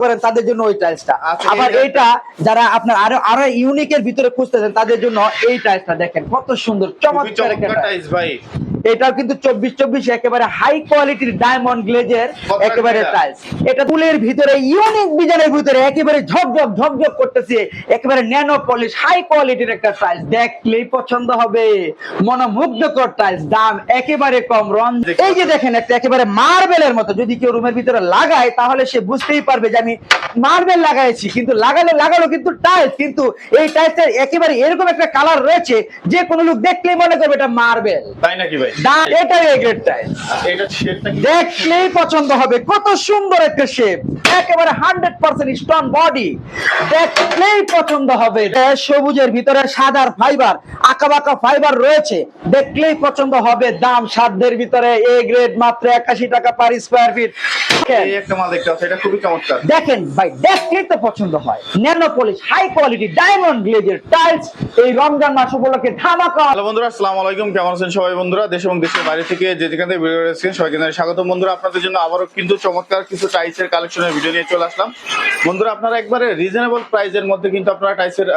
করেন তাদের জন্য ওই টাইলসটা আচ্ছা, আবার এইটা- এইটা যারা আপনার আরও আরও ইউনিকের ভিতরে খুঁজতেছেন তাদের জন্য এই টাইলসটা দেখেন কত সুন্দর চমৎকার একটা টাইলস ভাই। এটাও কিন্তু চব্বিশ চব্বিশ একেবারে হাই কোয়ালিটির ডায়মন্ড গ্লেজের একেবারে টাইলস এটা ফুলের ভিতরে ইউনিক ডিজাইনের ভিতরে একেবারে ঝকঝক ঝকঝক করতেছে। একেবারে ন্যানো পলিশ হাই কোয়ালিটির একটা টাইলস দেখলেই পছন্দ হবে। মনোমুগ্ধকর টাইলস দাম একেবারে কম। রং এই যে দেখেন একটা একেবারে মার্বেলের মতো। যদি কেউ রুমের ভিতরে লাগায় তাহলে সে বুঝতেই পারবে যে আমি মার্বেল লাগাইছি। কিন্তু লাগালে লাগালো কিন্তু টাইলস কিন্তু এই টাইলসটা একেবারে এরকম একটা কালার রয়েছে যে কোনো লোক দেখলেই মনে করবে এটা মার্বেল তাই নাকি ভাই? এটাই। এই গ্রেড টাইলস এটা শেডটা কি? দেখলেই পছন্দ হবে। কত সুন্দর একটা শেপ একেবারে হান্ড্রেড পার্সেন্ট স্ট্রং বডি দেখলেই পছন্দ হবে। সবুজের ভিতরে সাদার ফাইবার আঁকা বাঁকা ফাইবার রয়েছে। দেখলেই পছন্দ হবে দাম সাধ্যের ভিতরে। এ গ্রেড মাত্র একাশি টাকা পার স্কোয়ার ফিট দেখেন ভাই দেখলেই তো পছন্দ হয়। Nano polish high quality diamond গ্লেজের tiles এই রমজান মাস উপলক্ষে ধামাকা। বন্ধুরা আসসালামু আলাইকুম। কেমন আছেন সবাই বন্ধুরা? দেশ এবং দেশের বাইরে থেকে যে যেখান থেকে ভিডিও দেখছেন সবাইকে জানাই স্বাগত বন্ধুরা, আপনাদের জন্য আবারও কিন্তু চমৎকার কিছু টাইসের কালেকশনের ভিডিও নিয়ে চলে আসলাম। বন্ধুরা, আপনারা একবারে রিজনেবল প্রাইসের মধ্যে কিন্তু আপনারা টাইসের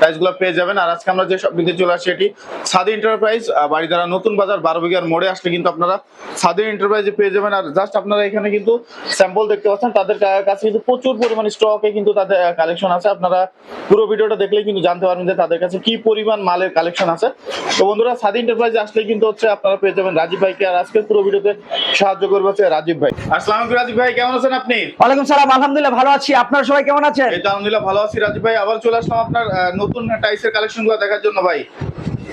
টাইসগুলো পেয়ে যাবেন। আর আজকে আমরা যে দিতে চলে আসছি এটি সাদি এন্টারপ্রাইজ বাড়িধারা নতুন বাজার বারো বিঘার মোড়ে আসলে কিন্তু আপনারা সাদি এন্টারপ্রাইজে পেয়ে যাবেন। আর জাস্ট আপনারা এখানে কিন্তু স্যাম্পল দেখতে পাচ্ছেন, তাদের কাছে কিন্তু প্রচুর পরিমাণ স্টকে কিন্তু তাদের কালেকশন আছে। আপনারা পুরো ভিডিওটা দেখলেই কিন্তু জানতে পারবেন যে তাদের কাছে কি পরিমাণ মালের কালেকশন আছে। তো বন্ধুরা, সাদি এন্টারপ্রাইজ আসলে কিন্তু হচ্ছে আপনারা পেয়ে যাবেন রাজীব ভাইকে। আর আজকে পুরো ভিডিওতে সাহায্য করবে হচ্ছে রাজীব ভাই। আসসালাম আলাইকুম রাজীব ভাই কেমন আছেন আপনি? ওয়ালাইকুম সালাম আলহামদুলিল্লাহ ভালো আছি। আপনার সবাই কেমন আছেন? এই তো আলহামদুলিল্লাহ ভালো আছি রাজীব ভাই। আবার চলে আসলাম আপনার নতুন টাইসের কালেকশনগুলো দেখার জন্য ভাই।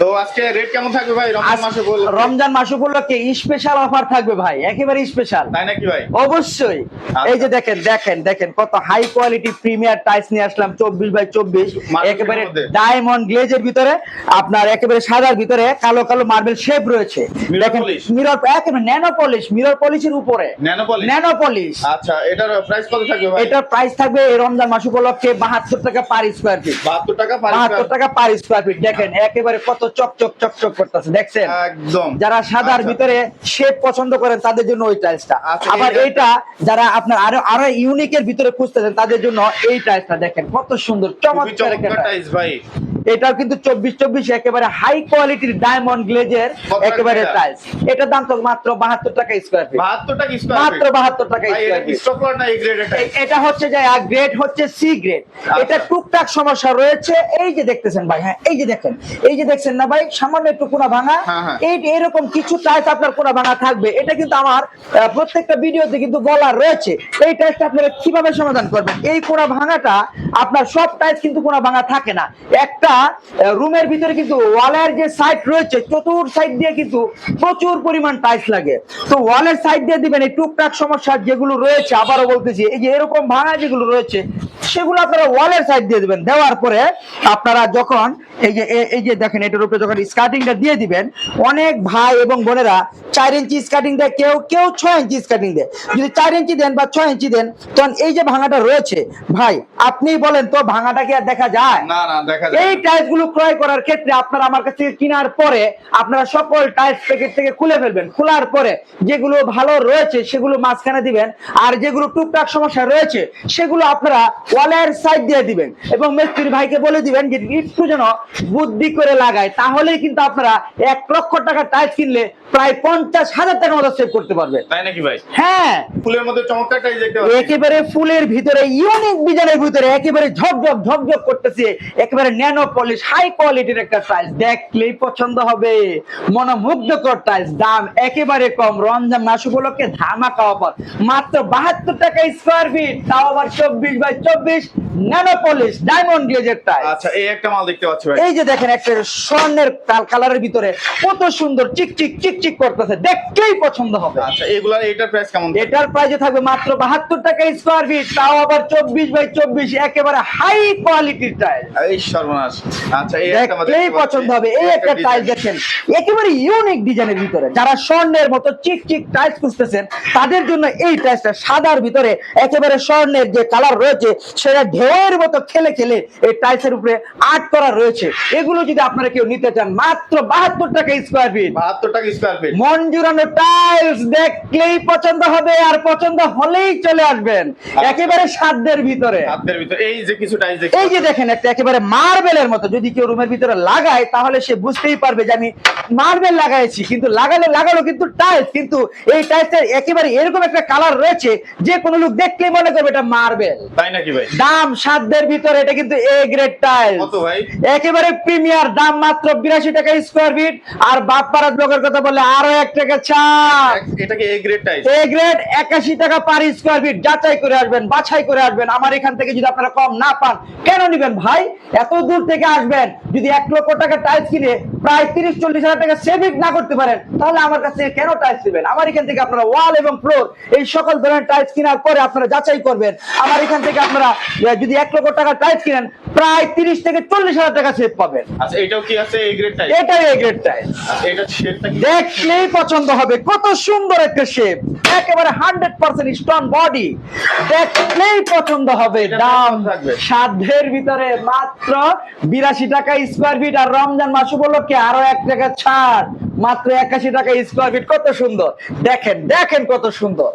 তো আজকে রেট কেমন থাকবে ভাই? রমজান মাসে বল রমজান মাস উপলক্ষে স্পেশাল অফার থাকবে ভাই একেবারে স্পেশাল তাই নাকি ভাই? অবশ্যই। আচ্ছা। এই যে দেখেন দেখেন দেখেন কত হাই কোয়ালিটি প্রিমিয়ার টাইলস নিয়ে আসলাম চব্বিশ বাই চব্বিশ। Marble একেবারে ডায়মন্ড গ্লেজের ভিতরে আপনার একেবারে সাদার ভিতরে কালো কালো মার্বেল শেপ রয়েছে। দেখেন মিরর একেবারে ন্যানো পলিশ মিরর পলিশের উপরে। ন্যানো পলি ন্যানো পলিশ আচ্ছা এটার প্রাইস কত থাকবে ভাই? এটার প্রাইস থাকবে এই রমজান মাস উপলক্ষে বাহাত্তর টাকা পার স্কোয়ার ফিট 72 টাকা পার। টাকা পার স্কোয়ার ফিট দেখেন একেবারে কত চকচক চকচক করতেছে দেখছেন? একদম। যারা সাদার আচ্ছা। ভিতরে শেপ পছন্দ করেন তাদের জন্য ওই টাইলসটা আচ্ছা, আবার এই- এইটা যারা আপনার আরও আরও ইউনিকের ভিতরে খুঁজতেছেন তাদের জন্য এই টাইলসটা দেখেন কত সুন্দর চমৎকার একটা চমৎকার ভাই। এটাও কিন্তু চব্বিশ চব্বিশ একেবারে হাই কোয়ালিটির ডায়মন্ড গ্লেজের একেবারে টাইলস এটার দাম তো মাত্র বাহাত্তর টাকা স্কোয়ার ফিট 72 টাকা মাত্র বাহাত্তর টাকা এটা হচ্ছে যে গ্রেড হচ্ছে সি গ্রেড এটা টুকটাক সমস্যা রয়েছে। এই যে দেখতেছেন ভাই হ্যাঁ এই যে দেখেন এই যে দেখছেন না ভাই সামান্য একটু কোনা ভাঙা। হ্যাঁ, হ্যাঁ। এই এরকম কিছু টাইস আপনার কোনা ভাঙা থাকবে। এটা কিন্তু আমার প্রত্যেকটা ভিডিওতে কিন্তু বলা রয়েছে। এই টাইসটা আপনারা কীভাবে সমাধান করবেন? এই কোনা ভাঙাটা আপনার সব টাইস কিন্তু কোনা ভাঙা থাকে না। একটা রুমের ভিতরে কিন্তু ওয়ালের যে সাইড রয়েছে চতুর সাইড দিয়ে কিন্তু প্রচুর পরিমাণ টাইস লাগে। তো ওয়ালের সাইড দিয়ে দিবেন এই টুকটাক সমস্যা যেগুলো রয়েছে আবারও বলতেছি এই যে এরকম ভাঙা যেগুলো রয়েছে সেগুলো আপনারা ওয়ালের সাইড দিয়ে দিবেন। দেওয়ার পরে আপনারা যখন এই যে এই যে দেখেন এটার উপরে যখন স্কার্টিংটা দিয়ে দিবেন অনেক ভাই এবং বোনেরা চার ইঞ্চি স্কার্টিং দেয় কেউ কেউ ছয় ইঞ্চি স্কার্টিং দেয়। যদি চার ইঞ্চি দেন বা ছয় ইঞ্চি দেন তখন এই যে ভাঙাটা রয়েছে ভাই আপনি বলেন তো ভাঙাটা কি আর দেখা যায়? না না দেখা যায় টাইলসগুলো ক্রয় করার ক্ষেত্রে আপনারা আমার কাছ থেকে কেনার পরে আপনারা সকল টাইলস প্যাকেট থেকে খুলে ফেলবেন। খোলার পরে যেগুলো ভালো রয়েছে সেগুলো মাঝখানে দিবেন। আর যেগুলো টুকটাক সমস্যা রয়েছে সেগুলো আপনারা ওয়ালের সাইড দিয়ে দিবেন। এবং মিস্ত্রি ভাইকে বলে দিবেন যে একটু যেন বুদ্ধি করে লাগায় তাহলেই কিন্তু আপনারা এক লক্ষ টাকা টাইলস কিনলে প্রায় পঞ্চাশ হাজার টাকা মতো সেভ করতে পারবেন। তাই নাকি ভাই? হ্যাঁ। ফুলের মধ্যে চমৎকার টাইস দেখতে পাচ্ছি। একেবারে ফুলের ভিতরে ইউনিক ডিজাইনের ভিতরে একেবারে ঝকঝক ঝকঝক করতেছে। একেবারে ন্যানো পলিশ হাই কোয়ালিটির একটা টাইলস দেখলেই পছন্দ হবে। মনোমুগ্ধকর টাইলস দাম একেবারে কম। রমজান মাস উপলক্ষে ধামাকা অফার মাত্র বাহাত্তর টাকা স্কোয়ার ফিট তাও আবার চব্বিশ বাই চব্বিশ ন্যানো পলিশ ডায়মন্ড গ্লেজের টাইলস আচ্ছা এই একটা মাল দেখতে পাচ্ছি ভাই। এই যে দেখেন একটা স্বর্ণের কালারের ভিতরে কত সুন্দর চিকচিক চিকচিক করতেছে। দেখলেই পছন্দ হবে। আচ্ছা এগুলার এটার প্রাইস কেমন? এটার প্রাইসে থাকবে মাত্র বাহাত্তর টাকা স্কোয়ার ফিট তাও আবার চব্বিশ বাই চব্বিশ একেবারে হাই কোয়ালিটির টাইল এই সর্বনাশ। আচ্ছা এই একটা মাল দেখলেই পছন্দ হবে। এই এই একটা design। দেখেন একেবারে ইউনিক ডিজাইনের ভিতরে। যারা স্বর্ণের মতো চিক চিক টাইলস খুঁজতেছেন তাদের জন্য এই টাইলসটা সাদার ভিতরে একেবারে স্বর্ণের যে কালার রয়েছে সেটা ঢেউয়ের মতো খেলে খেলে এই টাইলসের উপরে আর্ট করা রয়েছে। এগুলো যদি আপনারা কেউ নিতে চান মাত্র বাহাত্তর টাকা স্কোয়ার ফিট বাহাত্তর টাকা স্কোয়ার ফিট মন জুড়ানো টাইলস দেখলেই পছন্দ হবে আর পছন্দ হলেই চলে আসবেন। একেবারে সাধ্যের ভিতরে। ভিতরে। এই যে কিছু টাইলস এই যে দেখেন একটা একেবারে মার্বেলের মতো যদি কেউ রুমের ভিতরে লাগায় তাহলে সে বুঝতেই পারবে যে আমি মার্বেল লাগাইছি। কিন্তু লাগালে লাগালো কিন্তু টাইলস কিন্তু এই টাইলসের একেবারে এরকম একটা কালার রয়েছে যে কোনো লোক দেখলেই মনে করবে এটা মার্বেল তাই নাকি ভাই? দাম সাধ্যের ভিতরে এটা কিন্তু এ গ্রেড টাইলস কত ভাই? একেবারে প্রিমিয়ার দাম মাত্র বিরাশি টাকা স্কোয়ার ফিট আর বাপ্পারাত ব্লকের কথা বলে আরও এক টাকা ছাড়। এটাকে A grade tiles A grade একাশি টাকা পার স্কোয়ার ফিট যাচাই করে আসবেন বাছাই করে আসবেন। আমার এখান থেকে যদি আপনারা কম না পান কেন নিবেন ভাই? এত দূর থেকে আসবেন যদি এক লক্ষ টাকা টাইলস কিনে প্রায় তিরিশ চল্লিশ হাজার টাকা সেভিং না করতে পারেন তাহলে আমার কাছ থেকে কেন টাইলস নেবেন? আমার এখান থেকে আপনারা ওয়াল এবং ফ্লোর এই সকল ধরনের টাইলস কেনার পরে আপনারা যাচাই করবেন। আমার এখান থেকে আপনারা যদি এক লক্ষ টাকা টাইলস কিনেন প্রায় তিরিশ থেকে চল্লিশ হাজার টাকা সেভ পাবেন। আচ্ছা এটাও কি আছে এ গ্রেড টাইলস এটাই এ গ্রেড টাইলস এটা কি? দেখলেই পছন্দ হবে। কত সুন্দর একটা শেপ একেবারে হান্ড্রেড পার্সেন্ট স্ট্রং বডি দেখলেই পছন্দ হবে। দাম সাধ্যের ভিতরে মাত্র বিরাশি টাকা স্কোয়ার ফিট আর রমজান মাস উপলক্ষে আরও এক টাকা ছাড়। মাত্র একাশি টাকা স্কোয়ার ফিট কত সুন্দর। দেখেন দেখেন কত সুন্দর।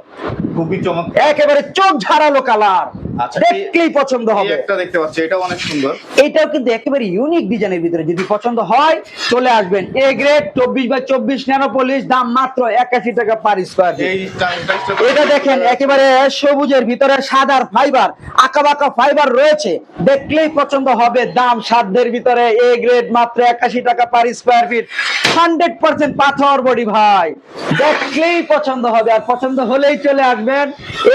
খুবই চমৎকার। একেবারে চোখ ঝাড়ালো কালার দেখলেই পছন্দ হবে। একটা দেখতে পাচ্ছি এটাও অনেক সুন্দর। এটাও কিন্তু একেবারে ইউনিক ডিজাইনের ভিতরে যদি পছন্দ হয় চলে আসবেন। এ গ্রেড চব্বিশ বাই চব্বিশ ন্যানোপলিশ দাম মাত্র একাশি টাকা পার স্কোয়ার এটা দেখেন একেবারে সবুজের ভিতরে সাদার ফাইবার আঁকা বাঁকা ফাইবার রয়েছে। দেখলেই পছন্দ হবে দাম সাধ্যের ভিতরে। এ গ্রেড মাত্র একাশি টাকা per square feet hundred percent পাথর বডি ভাই। দেখলেই পছন্দ হবে আর পছন্দ হলেই চলে আসবেন।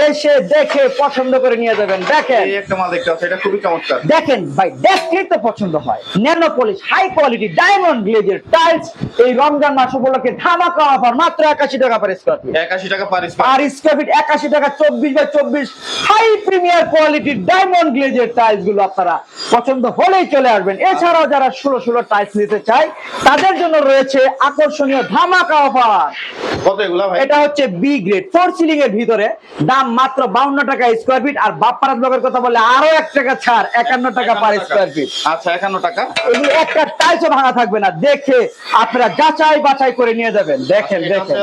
এসে দেখে পছন্দ করে নিয়ে যাবেন। দেখেন এই একটা মাল দেখতে পাচ্ছি এটা খুবই চমৎকার। দেখেন ভাই দেখলেই তো পছন্দ হয়। Nano polish high quality diamond গ্লেজের tiles এই রমজান মাস উপলক্ষে ধামাকা অফার মাত্র একাশি টাকা পার স্কোয়ার ফিট একাশি টাকা পার স্কোয়ার আর স্কোয়ার ফিট টাকা চব্বিশ বাই চব্বিশ হাই প্রিমিয়ার কোয়ালিটির ডায়মন্ড গ্লেজের টাইলসগুলো আপনারা পছন্দ হলেই চলে আসবেন। এছাড়াও যারা ষোলো ষোলো টাইলস নিতে চায় তাদের জন্য রয়েছে আকর্ষণীয় ধামাকা অফার। কত এগুলা ভাই? এটা হচ্ছে বি গ্রেড ফোর সিলিং এর ভিতরে দাম মাত্র বাউন্ন টাকা স্কোয়ার ফিট আর বাপ্পারাত ব্লকের কথা বলে আরও এক টাকা ছাড় একান্ন টাকা পার স্কোয়ার ফিট আচ্ছা একান্ন টাকা। এগুলো একটা টাইলসও ভাঙা থাকবে না দেখে আপনারা যাচাই বাছাই করে নিয়ে যাবেন। দেখেন দেখেন।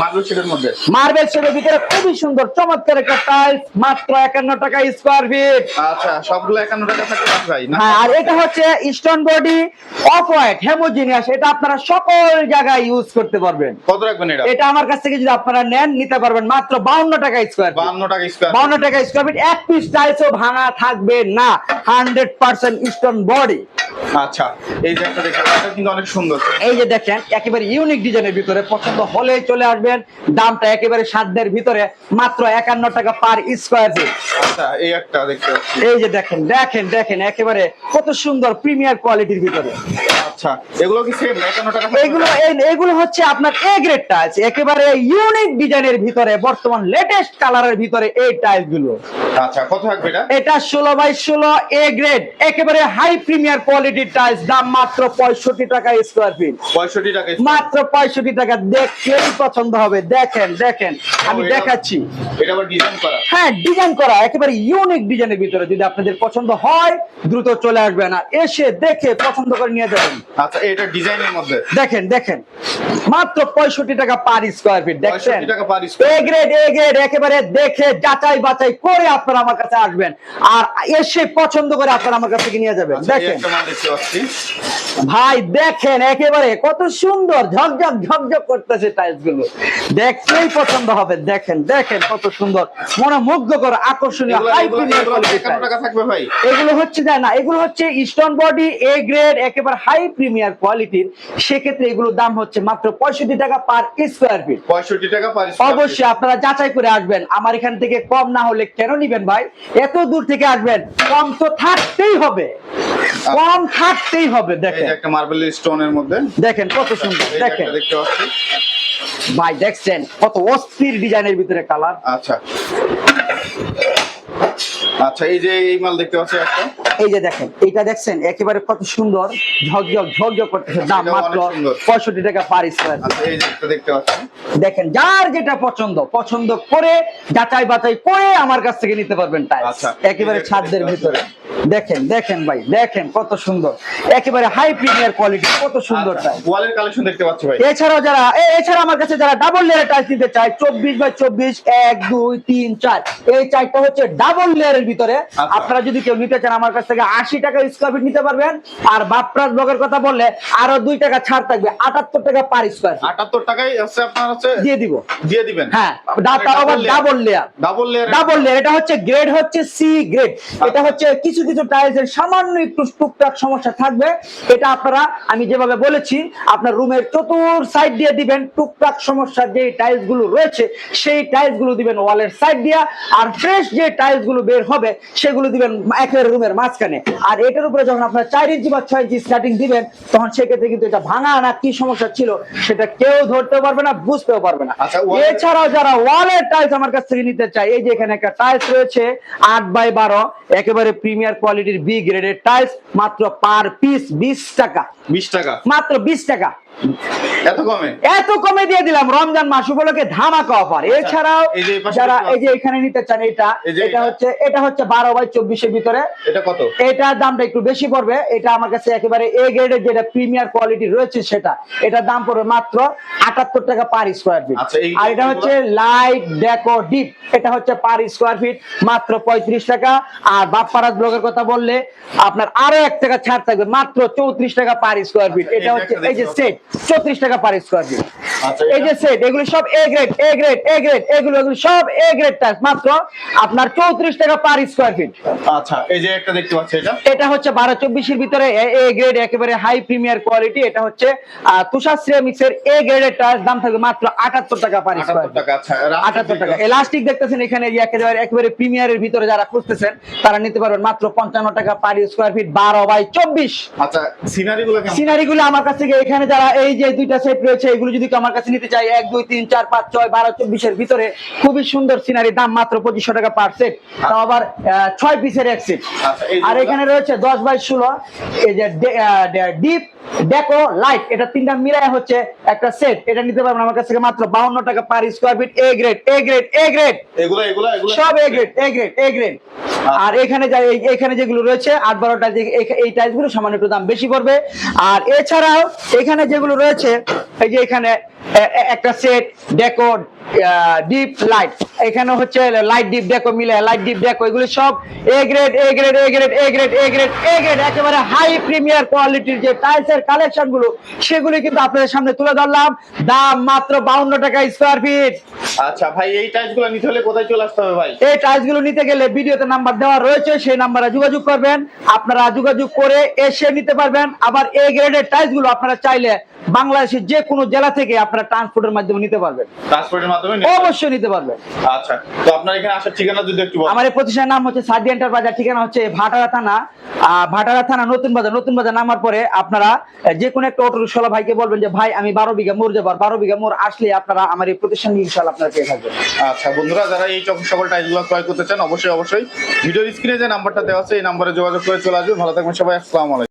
মার্বেল শেডের মধ্যে। মার্বেল শেডের ভিতরে খুবই সুন্দর চমৎকার একটা টাইলস মাত্র একান্ন টাকা স্কোয়ার ফিট আচ্ছা সবগুলো একান্ন টাকা ভাই হ্যাঁ আর এটা হচ্ছে stone body off white homogeneous এটা আপনারা সকল জায়গায় ইউজ করতে পারবেন। কত রাখবেন এটা? এটা আমার কাছ থেকে যদি আপনারা নেন নিতে পারবেন মাত্র বাউন্ন টাকা স্কোয়ার বান্ন টাকা স্কোয়ার বাউন্ন টাকা স্কোয়ার ফিট এক পিস টাইলসও ভাঙা থাকবে না। হান্ড্রেড পার্সেন্ট স্টোন বডি আচ্ছা এই যে একটা দেখতে এটা কিন্তু অনেক সুন্দর। এই যে দেখেন একেবারে ইউনিক ডিজাইনের ভিতরে পছন্দ হলেই চলে আসবেন। দামটা একেবারে সাধ্যের ভিতরে মাত্র একান্ন টাকা পার স্কোয়ার ফিট আচ্ছা এই একটা দেখতে এই যে দেখেন দেখেন দেখেন একেবারে কত সুন্দর প্রিমিয়ার কোয়ালিটির ভিতরে। আচ্ছা এগুলো কি সেম একান্ন টাকা থাকবে? এগুলো এগুলো হচ্ছে আপনার এ গ্রেড টাইলস একেবারে ইউনিক ডিজাইনের ভিতরে বর্তমান লেটেস্ট কালারের ভিতরে এই টাইলসগুলো আচ্ছা কত থাকবে এটা? এটা ষোলো বাই ষোলো এ গ্রেড একেবারে হাই প্রিমিয়ার কোয়ালিটির টাইলস দাম মাত্র পঁয়ষট্টি টাকা স্কোয়ার ফিট পঁয়ষট্টি টাকা মাত্র পঁয়ষট্টি টাকা। দেখলেই পছন্দ হবে। দেখেন দেখেন আমি দেখাচ্ছি। এটা আবার ডিজাইন করা। হ্যাঁ ডিজাইন করা। একেবারে ইউনিক ডিজাইনের ভিতরে যদি আপনাদের পছন্দ হয় দ্রুত চলে আসবেন আর এসে দেখে পছন্দ করে নিয়ে যাবেন। আচ্ছা এটা ডিজাইনের মধ্যে? দেখেন দেখেন। মাত্র পঁয়ষট্টি টাকা পার স্কোয়ার ফিট দেখছেন? 65 টাকা per A grade A grade একেবারে দেখে যাচাই বাছাই করে আপনারা আমার কাছে আসবেন। আর এসে পছন্দ করে আপনারা আমার কাছ নিয়ে যাবেন। আচ্ছা, দেখেন। ভাই দেখেন একেবারে কত সুন্দর ঝকঝক ঝকঝক করতেছে টাইলসগুলো। দেখলেই পছন্দ হবে। দেখেন দেখেন কত সুন্দর। মনে মুগ্ধ করে আকর্ষণীয় হাই প্রিমিয়ার এগুলো হচ্ছে না এগুলো হচ্ছে স্টোন বডি এ গ্রেড একেবারে হাই প্রিমিয়ার কোয়ালিটির সেক্ষেত্রে এগুলোর দাম হচ্ছে মাত্র পঁয়ষট্টি টাকা পার স্কোয়ার ফিট পঁয়ষট্টি টাকা পার অবশ্যই আপনারা যাচাই করে আসবেন। আমার এখান থেকে কম না হলে কেন নিবেন ভাই? এত দূর থেকে আসবেন কম তো থাকতেই হবে। কম থাকতেই হবে দেখেন। একটা মার্বেল স্টোনের মধ্যে। দেখেন কত সুন্দর দেখেন। দেখতে পাচ্ছি। ভাই দেখছেন কত অস্থির ডিজাইনের ভিতরে কালার আচ্ছা। আচ্ছা এই যে এই মাল দেখতে পাচ্ছি একটা? এই যে দেখেন এইটা দেখছেন একেবারে কত সুন্দর ঝকঝক ঝকঝক করতেছে দাম মাত্র সুন্দর। পঁয়ষট্টি টাকা পার স্কোয়ার আচ্ছা এই যে একটা দেখতে পাচ্ছেন। দেখেন যার যেটা পছন্দ পছন্দ করে যাচাই বাছাই করে আমার কাছ থেকে নিতে পারবেন টাইলস আচ্ছা। একেবারে ছাদের ভিতরে। দেখেন দেখেন ভাই দেখেন কত সুন্দর। একেবারে হাই প্রিমিয়ার কোয়ালিটি কত সুন্দর আচ্ছা, ওয়ালের কালেকশন দেখতে পাচ্ছি ভাই। এছাড়াও যারা এছাড়া আমার কাছে যারা ডাবল লেয়ার টাইলস নিতে চায় চব্বিশ বাই চব্বিশ এক দুই তিন চার এই চারটা হচ্ছে ডাবল লেয়ারের ভিতরে। আচ্ছা। আপনারা যদি কেউ নিতে চান আমার কাছ থেকে আশি টাকা স্কোয়ার ফিট নিতে পারবেন। আর বাপরাজ ব্লগের কথা বললে আরও দুই টাকা ছাড় থাকবে আটাত্তর টাকা পার স্কোয়ার ফিট আটাত্তর টাকায় হচ্ছে আপনার হচ্ছে দিয়ে দিব। দিয়ে দিবেন। হ্যাঁ double layer double layer double layer এটা হচ্ছে গ্রেড হচ্ছে সি গ্রেড আচ্ছা। এটা হচ্ছে কিছু কিছু টাইলস এর সামান্য একটু টুকটাক সমস্যা থাকবে এটা আপনারা আমি যেভাবে বলেছি আপনার রুমের চতুর সাইড দিয়ে দিবেন টুকটাক সমস্যার যে টাইলসগুলো রয়েছে সেই টাইলসগুলো দিবেন ওয়ালের সাইড দিয়া আর ফ্রেশ যে টাইলসগুলো বের হবে সেগুলো দিবেন একের রুমের মাঝখানে। আর এটার উপরে যখন আপনার চার ইঞ্চি বা ছয় ইঞ্চি স্টার্টিং দিবেন তখন সেক্ষেত্রে কিন্তু এটা ভাঙা না কি সমস্যা ছিল সেটা কেউ ধরতেও পারবে না বুঝতেও পারবে না। আচ্ছা, এছাড়াও যারা ওয়ালের টাইলস আমার কাছ থেকে নিতে চায় এই যে এখানে একটা টাইলস রয়েছে আট বাই বারো একেবারে প্রিমিয়ার কোয়ালিটির বি গ্রেডের টাইলস মাত্র পার পিস বিশ টাকা। বিশ টাকা। মাত্র বিশ টাকা। এত কমে? এত কমে দিয়ে দিলাম। রমজান মাস উপলক্ষে ধামাকা অফার। এছাড়াও এই পাশে যারা এই যে এখানে নিতে চান এটা এটা? হচ্ছে এটা হচ্ছে বারো বাই চব্বিশের ভিতরে। এটা কত? এটার দামটা একটু বেশি পড়বে। এটা আমার কাছে একেবারে এ গ্রেডের যেটা প্রিমিয়ার কোয়ালিটি রয়েছে সেটা। এটার দাম পড়বে মাত্র আটাত্তর টাকা পার স্কোয়ার ফিট আচ্ছা, আর এটা হচ্ছে লাইট ডেকো ডিপ এটা হচ্ছে পার স্কোয়ার ফিট মাত্র পঁয়ত্রিশ টাকা। আর বাপ্পারাজ ব্লগের কথা বললে আপনার আরও এক টাকা ছাড় থাকবে মাত্র চৌত্রিশ টাকা পার স্কোয়ার ফিট আচ্ছা, এটা হচ্ছে এই যে সেট চৌত্রিশ টাকা পার স্কোয়ার ফিট এই যে সেট এগুলো সব A grade A grade A grade এগুলো এগুলো সব এ গ্রেড টাইস মাত্র আপনার চৌত্রিশ টাকা পার স্কোয়ার ফিট আচ্ছা এই যে একটা দেখতে পাচ্ছি এটা? এটা হচ্ছে বারো চব্বিশের ভিতরে এ গ্রেড একেবারে হাই প্রিমিয়ার কোয়ালিটি এটা হচ্ছে তুষার সিরামিক্সের এ গ্রেডের টাইলস দাম থাকবে মাত্র আটাত্তর টাকা পার স্কোয়ার টাকা আচ্ছা আটাত্তর টাকা। এলাস্টিক দেখতেছেন এখানে একেবারে একেবারে প্রিমিয়ারের ভিতরে যারা খুঁজতেছেন তারা নিতে পারবেন মাত্র পঞ্চান্ন টাকা পার স্কোয়ার ফিট বারো বাই চব্বিশ। আচ্ছা সিনারি সিনারি গুলো আমার কাছ থেকে এখানে যারা এই যে দুইটা সেট রয়েছে এগুলো যদি আমার কাছে নিতে চাই এক দুই তিন চার পাঁচ ছয় বারো চব্বিশের ভিতরে। খুবই সুন্দর সিনারি দাম মাত্র পঁচিশশো টাকা পার সেট তাও আবার ছয় পিসের এক সেট আচ্ছা, আর এখানে রয়েছে দশ বাই ষোলো এই যে ডিপ ডেকো লাইট এটা তিনটা মিলায় হচ্ছে একটা সেট এটা নিতে পারবেন আমার কাছ থেকে মাত্র বাউন্ন টাকা per square feet A grade A grade A grade এগুলো এগুলো সব A grade A grade A grade আর এখানে এখানে যেগুলো রয়েছে, আট বারোটা যে- এই- এই টাইলসগুলো সামান্য একটু দাম বেশি পড়বে। আর এছাড়াও এখানে যেগুলো রয়েছে, এই যে এখানে একটা সেট ডেকো ডিপ লাইট এখানে হচ্ছে লাইট ডিপ ডেকো মিলে লাইট ডিপ ডেকো এগুলো সব A grade A grade A grade A grade A grade A grade একেবারে হাই প্রিমিয়ার কোয়ালিটির যে টাইলসের কালেকশনগুলো সেগুলো কিন্তু আপনাদের সামনে তুলে ধরলাম। দাম মাত্র বাউন্ন টাকা স্কোয়ার ফিট আচ্ছা ভাই এই নিতে হলে কোথায় চলে আসতে হবে ভাই? এই নিতে গেলে ভিডিওতে নাম্বার দেওয়া রয়েছে সেই নাম্বারে যোগাযোগ করবেন। আপনারা যোগাযোগ করে এসে নিতে পারবেন। আবার এই গ্রেডের আপনারা চাইলে বাংলাদেশের যে কোনো জেলা থেকে আপনারা ট্রান্সপোর্টের মাধ্যমে নিতে পারবেন। ট্রান্সপোর্টের মাধ্যমে অবশ্যই নিতে পারবেন। আচ্ছা তো আপনার এখানে আসার ঠিকানা যদি একটু আমার এই প্রতিষ্ঠানের নাম হচ্ছে সাদি এন্টারপ্রাইজার ঠিকানা হচ্ছে ভাটারা থানা। ভাটারা থানা নতুন বাজার নতুন বাজার নামার পরে আপনারা যে কোনো একটা অটো রিক্সাওয়ালা ভাইকে বলবেন যে ভাই আমি বারো বিঘা মোড় যাবার বারো বিঘা মোড় আসলে আপনারা আমার এই প্রতিষ্ঠান ইনশাল্লাহ থাকবেন। আচ্ছা বন্ধুরা, যারা এই সকল টাইলগুলো ক্রয় করতে চান, অবশ্যই অবশ্যই ভিডিওর স্ক্রিনে যে নাম্বারটা দেওয়া আছে, এই নাম্বারে যোগাযোগ করে চলে আসবে ভালো থাকবেন সবাই, আসসালামু আলাইকুম।